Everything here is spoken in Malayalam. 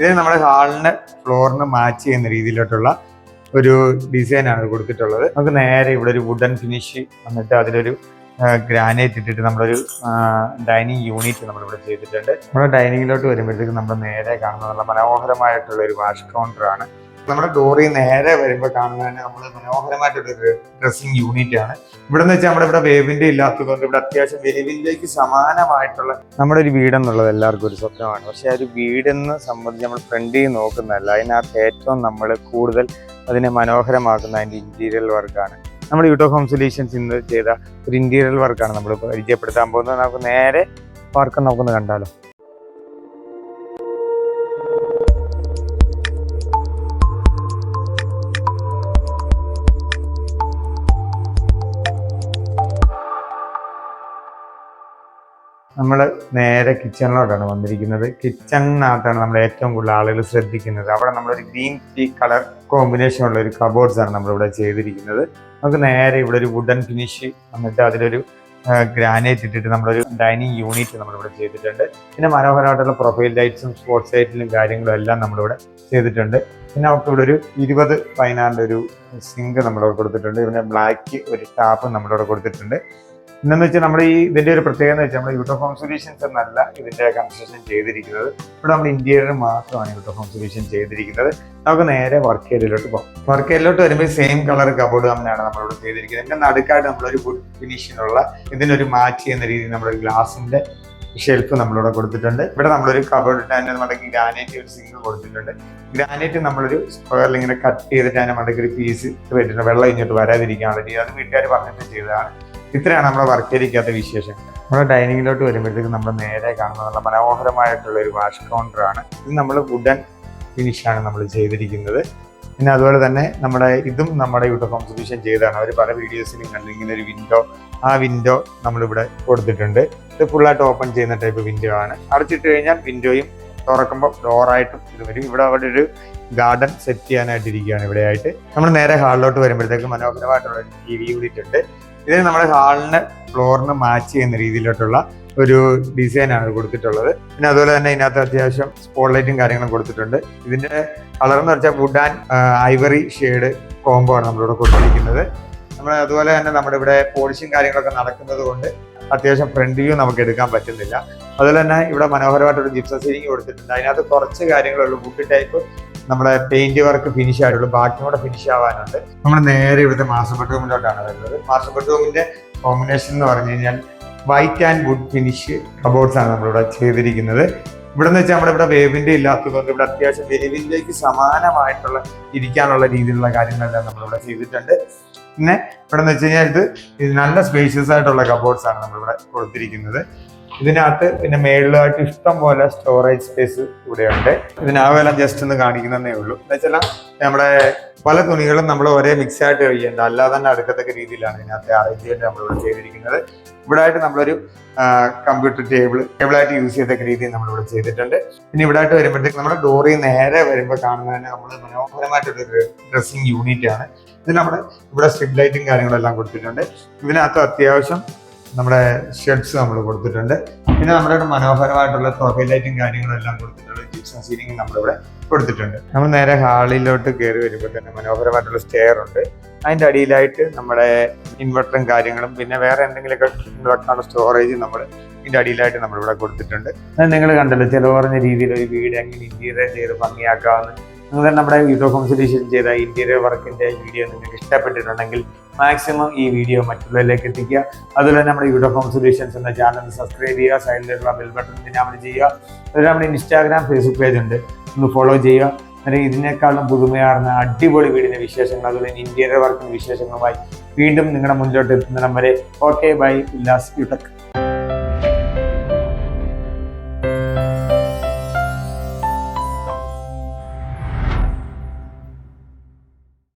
ഇത് നമ്മുടെ ഹാളിന് ഫ്ലോറിന് മാച്ച് ചെയ്യുന്ന രീതിയിലോട്ടുള്ള ഒരു ഡിസൈനാണ് കൊടുത്തിട്ടുള്ളത്. നമുക്ക് നേരെ ഇവിടെ ഒരു വുഡൻ ഫിനിഷ് വന്നിട്ട് അതിലൊരു ഗ്രാനൈറ്റ് ഇട്ടിട്ട് നമ്മളൊരു ഡൈനിങ് യൂണിറ്റ് നമ്മളിവിടെ ചെയ്തിട്ടുണ്ട്. നമ്മുടെ ഡൈനിങ്ങിലോട്ട് വരുമ്പോഴത്തേക്ക് നമ്മൾ നേരെ കാണുന്ന നല്ല മനോഹരമായിട്ടുള്ള ഒരു വാഷ് കൗണ്ടർ ആണ്. നമ്മുടെ ഡോറി നേരെ വരുമ്പോൾ കാണുന്നതിന് നമ്മൾ മനോഹരമായിട്ടുള്ളൊരു ഡ്രസ്സിങ് യൂണിറ്റ് ആണ്. ഇവിടെ എന്ന് വെച്ചാൽ നമ്മുടെ ഇവിടെ വേവിന്റെ ഇല്ലാത്തതുകൊണ്ട് ഇവിടെ അത്യാവശ്യം വേവിലേക്ക് സമാനമായിട്ടുള്ള നമ്മുടെ ഒരു വീടെന്നുള്ളത് എല്ലാവർക്കും ഒരു സ്വപ്നമാണ്. പക്ഷെ ആ ഒരു വീടെന്ന് സംബന്ധിച്ച് നമ്മൾ ഫ്രണ്ടിൽ നോക്കുന്നതല്ല. അതിനകത്ത് ഏറ്റവും നമ്മൾ കൂടുതൽ അതിനെ മനോഹരമാക്കുന്ന അതിന്റെ ഇന്റീരിയൽ വർക്കാണ് നമ്മൾ യൂട്ടോ ഹോം സൊല്യൂഷൻസ് ഇന്ന് ചെയ്ത ഒരു ഇന്റീരിയൽ വർക്കാണ് നമ്മൾ പരിചയപ്പെടുത്താൻ പോകുന്നത്. നമുക്ക് നേരെ വർക്ക് നമുക്കൊന്ന് കണ്ടാലോ? നമ്മൾ നേരെ കിച്ചണിലോട്ടാണ് വന്നിരിക്കുന്നത്. കിച്ചണിനകത്താണ് നമ്മൾ ഏറ്റവും കൂടുതൽ ആളുകൾ ശ്രദ്ധിക്കുന്നത്. അവിടെ നമ്മളൊരു ഗ്രീൻ ടീ കളർ കോമ്പിനേഷൻ ഉള്ള ഒരു കബോർഡ്സാണ് നമ്മളിവിടെ ചെയ്തിരിക്കുന്നത്. നമുക്ക് നേരെ ഇവിടെ ഒരു വുഡൻ ഫിനിഷ് എന്നിട്ട് അതിലൊരു ഗ്രാനൈറ്റ് ഇട്ടിട്ട് നമ്മളൊരു ഡൈനിങ് യൂണിറ്റ് നമ്മളിവിടെ ചെയ്തിട്ടുണ്ട്. പിന്നെ മനോഹരമായിട്ടുള്ള പ്രൊഫൈൽ ലൈറ്റ്സും സ്പോർട്സ് ലൈറ്റിലും കാര്യങ്ങളും എല്ലാം നമ്മളിവിടെ ചെയ്തിട്ടുണ്ട്. പിന്നെ അവർക്ക് ഇവിടെ ഒരു ഇരുപത് പതിനാറിന്റെ ഒരു സിങ്ക് നമ്മളിവിടെ കൊടുത്തിട്ടുണ്ട്. പിന്നെ ബ്ലാക്ക് ഒരു ടാപ്പ് നമ്മളിവിടെ കൊടുത്തിട്ടുണ്ട്. എന്നു വെച്ചാൽ നമ്മുടെ ഈ ഇതിന്റെ ഒരു പ്രത്യേകത എന്ന് വെച്ചാൽ നമ്മൾ യൂട്ടോഫോം സൊല്യൂഷൻസ് എന്നല്ല ഇതിന്റെ കൺസ്ട്രക്ഷൻ ചെയ്തിരിക്കുന്നത്. ഇവിടെ നമ്മൾ ഇന്റീരിയർ മാത്രമാണ് യൂട്ടോഫോം സൊല്യൂഷൻ ചെയ്തിരിക്കുന്നത്. നമുക്ക് നേരെ വർക്ക് ഏരിയയിലോട്ട് പോകാം. വർക്ക് ഏരിയയിലോട്ട് വരുമ്പോൾ സെയിം കളർ കബോർഡ് തമ്മിലാണ് നമ്മളിവിടെ ചെയ്തിരിക്കുന്നത്. ഇതിന്റെ നടുക്കായിട്ട് നമ്മളൊരു വുഡ് ഫിനിഷിനുള്ള ഇതിനൊരു മാച്ച് ചെയ്യുന്ന രീതിയിൽ നമ്മളൊരു ഗ്ലാസിന്റെ ഷെൽഫ് നമ്മളിവിടെ കൊടുത്തിട്ടുണ്ട്. ഇവിടെ നമ്മളൊരു കബോർഡ് ഇട്ടാൻ നമ്മുടെ ഗ്രാനൈറ്റ് ഒരു സിംഗ് കൊടുത്തിട്ടുണ്ട്. ഗ്രാനൈറ്റ് നമ്മളൊരു സ്ക്വയറിൽ ഇങ്ങനെ കട്ട് ചെയ്തിട്ട് മണ്ടയ്ക്ക് ഒരു പീസ് വെച്ചിട്ടുണ്ട് വെള്ളം ഇങ്ങോട്ട് വരാതിരിക്കാനുള്ള രീതി. അത് വീട്ടുകാർ പറഞ്ഞിട്ട് ചെയ്തതാണ്. ഇത്രയാണ് നമ്മുടെ വർക്ക് ഏരിയക്കകത്തെ വിശേഷം നമ്മുടെ ഡൈനിങ്ങിലോട്ട് വരുമ്പോഴത്തേക്ക് നമ്മൾ നേരെ കാണുന്ന നല്ല മനോഹരമായിട്ടുള്ള ഒരു വാഷ് കൗണ്ടർ ആണ് ഇത് നമ്മൾ വുഡൻ ഫിനിഷാണ് നമ്മൾ ചെയ്തിരിക്കുന്നത്. പിന്നെ അതുപോലെ തന്നെ നമ്മുടെ ഇതും നമ്മുടെ ഹോം സൊല്യൂഷൻ ചെയ്തതാണ്. അവർ പല വീഡിയോസിലും ഇങ്ങനെ ഒരു വിൻഡോ ആ വിൻഡോ നമ്മളിവിടെ കൊടുത്തിട്ടുണ്ട്. ഇത് ഫുള്ളായിട്ട് ഓപ്പൺ ചെയ്യുന്ന ടൈപ്പ് വിൻഡോ ആണ്. അടച്ചിട്ട് കഴിഞ്ഞാൽ വിൻഡോയും തുറക്കുമ്പോൾ ഡോറായിട്ടും ഇത് വരും. ഇവിടെ അവിടെ ഒരു ഗാർഡൻ സെറ്റ് ചെയ്യാനായിട്ടിരിക്കുകയാണ് ഇവിടെ ആയിട്ട് നമ്മൾ നേരെ ഹാളിലോട്ട് വരുമ്പോഴത്തേക്ക് മനോഹരമായിട്ടുള്ള ഒരു ടി വി യൂണിറ്റ് ഉണ്ട്. ഇത് നമ്മുടെ ഹാളിന് ഫ്ലോറിന് മാച്ച് ചെയ്യുന്ന രീതിയിലോട്ടുള്ള ഒരു ഡിസൈനാണ് കൊടുത്തിട്ടുള്ളത്. പിന്നെ അതുപോലെ തന്നെ ഇതിനകത്ത് അത്യാവശ്യം സ്പോട്ട് ലൈറ്റും കാര്യങ്ങളും കൊടുത്തിട്ടുണ്ട്. ഇതിന്റെ കളർ എന്ന് വെച്ചാൽ wood and ivory shade combo ആണ് നമ്മളിവിടെ കൊടുത്തിരിക്കുന്നത്. നമ്മൾ അതുപോലെ തന്നെ നമ്മുടെ ഇവിടെ പോളിഷും കാര്യങ്ങളൊക്കെ നടക്കുന്നത് കൊണ്ട് അത്യാവശ്യം ഫ്രണ്ട് വ്യൂ നമുക്ക് എടുക്കാൻ പറ്റുന്നില്ല. അതുപോലെ തന്നെ ഇവിടെ മനോഹരമായിട്ടൊരു ജിപ്സ സീലിംഗ് കൊടുത്തിട്ടുണ്ട്. അതിനകത്ത് കുറച്ച് കാര്യങ്ങളുള്ളൂ. വുഡ് ടൈപ്പ് നമ്മുടെ പെയിന്റ് വർക്ക് ഫിനിഷ് ആയിട്ടുള്ളൂ. ബാക്കി കൂടെ ഫിനിഷ് ആവാനുണ്ട്. നമ്മൾ നേരെ ഇവിടുത്തെ മാസ്റ്റർ ബെഡ്റൂമിലോട്ടാണ് വരുന്നത്. മാസ്റ്റർ ബെഡ്റൂമിന്റെ കോമ്പിനേഷൻ എന്ന് പറഞ്ഞു കഴിഞ്ഞാൽ white and wood finish cupboards ആണ് നമ്മളിവിടെ ചെയ്തിരിക്കുന്നത്. ഇവിടെ നിന്ന് വെച്ചാൽ നമ്മുടെ ഇവിടെ വേവിന്റെ ഇല്ലാത്തതുകൊണ്ട് ഇവിടെ അത്യാവശ്യം വേവിന്റേക്ക് സമാനമായിട്ടുള്ള ഇരിക്കാനുള്ള രീതിയിലുള്ള കാര്യങ്ങളെല്ലാം നമ്മളിവിടെ ചെയ്തിട്ടുണ്ട്. പിന്നെ ഇവിടെ എന്ന് വെച്ച് കഴിഞ്ഞാൽ ഇത് നല്ല സ്പേഷ്യസ് ആയിട്ടുള്ള കബോർഡ്സ് ആണ് നമ്മളിവിടെ കൊടുത്തിരിക്കുന്നത്. ഇതിനകത്ത് പിന്നെ മേളിലായിട്ട് ഇഷ്ടം പോലെ സ്റ്റോറേജ് സ്പേസ് ഇവിടെയുണ്ട്. ഇതിനാവെല്ലാം ജസ്റ്റ് ഒന്ന് കാണിക്കുന്നതേ ഉള്ളൂ. എന്ന് വെച്ചാൽ നമ്മുടെ പല തുണികളും നമ്മൾ ഒരേ മിക്സ് ആയിട്ട് കഴിയേണ്ട അല്ലാതെ തന്നെ അടുക്കത്തക്ക രീതിയിലാണ് ഇതിനകത്ത് അറേഞ്ച് നമ്മൾ ഇവിടെ ചെയ്തിരിക്കുന്നത്. ഇവിടെ ആയിട്ട് നമ്മളൊരു കമ്പ്യൂട്ടർ ടേബിൾ ടേബിളായിട്ട് യൂസ് ചെയ്തൊക്കെ നമ്മൾ ഇവിടെ ചെയ്തിട്ടുണ്ട്. പിന്നെ ഇവിടെ ആയിട്ട് വരുമ്പോഴത്തേക്ക് നമ്മുടെ ഡോറി നേരെ വരുമ്പോൾ കാണുന്നതിന് നമ്മൾ മനോഹരമായിട്ടുള്ളൊരു ഡ്രസ്സിങ് യൂണിറ്റ് ആണ്. ഇത് നമ്മുടെ ഇവിടെ സ്ട്രിപ്പ് ലൈറ്റും കാര്യങ്ങളെല്ലാം കൊടുത്തിട്ടുണ്ട്. ഇതിനകത്ത് അത്യാവശ്യം നമ്മുടെ ഷെഡ്സ് നമ്മൾ കൊടുത്തിട്ടുണ്ട്. പിന്നെ നമ്മുടെ മനോഹരമായിട്ടുള്ള പ്രൊഫൈൽ ലൈറ്റും കാര്യങ്ങളും എല്ലാം കൊടുത്തിട്ടുള്ള ജിപ്സം സീലിംഗ് നമ്മളിവിടെ കൊടുത്തിട്ടുണ്ട്. നമ്മൾ നേരെ ഹാളിലോട്ട് കയറി വരുമ്പോൾ തന്നെ മനോഹരമായിട്ടുള്ള സ്റ്റെയർ ഉണ്ട്. അതിന്റെ അടിയിലായിട്ട് നമ്മുടെ ഇൻവെർട്ടറും കാര്യങ്ങളും പിന്നെ വേറെ എന്തെങ്കിലുമൊക്കെ വെക്കാനുള്ള സ്റ്റോറേജ് നമ്മൾ ഇതിന്റെ അടിയിലായിട്ട് നമ്മളിവിടെ കൊടുത്തിട്ടുണ്ട്. അത് നിങ്ങൾ കണ്ടല്ലോ ചിലവ് പറഞ്ഞ രീതിയിൽ ഒരു വീട് എങ്ങനെ ഇന്റീരിയർ ചെയ്ത് ഭംഗിയാക്കാമെന്ന്. നിങ്ങൾ നമ്മുടെ യൂട്യൂബ് ഹോം ചെയ്ത ഇന്റീരിയർ വർക്കിന്റെ വീഡിയോ നിങ്ങൾക്ക് ഇഷ്ടപ്പെട്ടിട്ടുണ്ടെങ്കിൽ മാക്സിമം ഈ വീഡിയോ മറ്റുള്ളവരിലേക്ക് എത്തിക്കുക. അതുപോലെ നമ്മുടെ യൂട്യൂബ് ഹോം സൊല്യൂഷൻസ് എന്ന ചാനൽ സബ്സ്ക്രൈബ് ചെയ്യുക സൈഡിലുള്ള ബെൽ ബട്ടൺ ഇനാമൽ ചെയ്യുക. അതുപോലെ നമ്മുടെ ഇൻസ്റ്റാഗ്രാം ഫേസ്ബുക്ക് പേജ് ഉണ്ട്. ഒന്ന് ഫോളോ ചെയ്യുക. അല്ലെങ്കിൽ ഇതിനേക്കാളും പുതുമയാർന്ന അടിപൊളി വീടിന്റെ വിശേഷങ്ങൾ അതുപോലെ ഇന്റീരിയർ വർക്കിന്റെ വിശേഷങ്ങളുമായി വീണ്ടും നിങ്ങളുടെ മുന്നിലോട്ട് എത്തുന്നിടം വരെ. Okay bye Ullas യുടെക്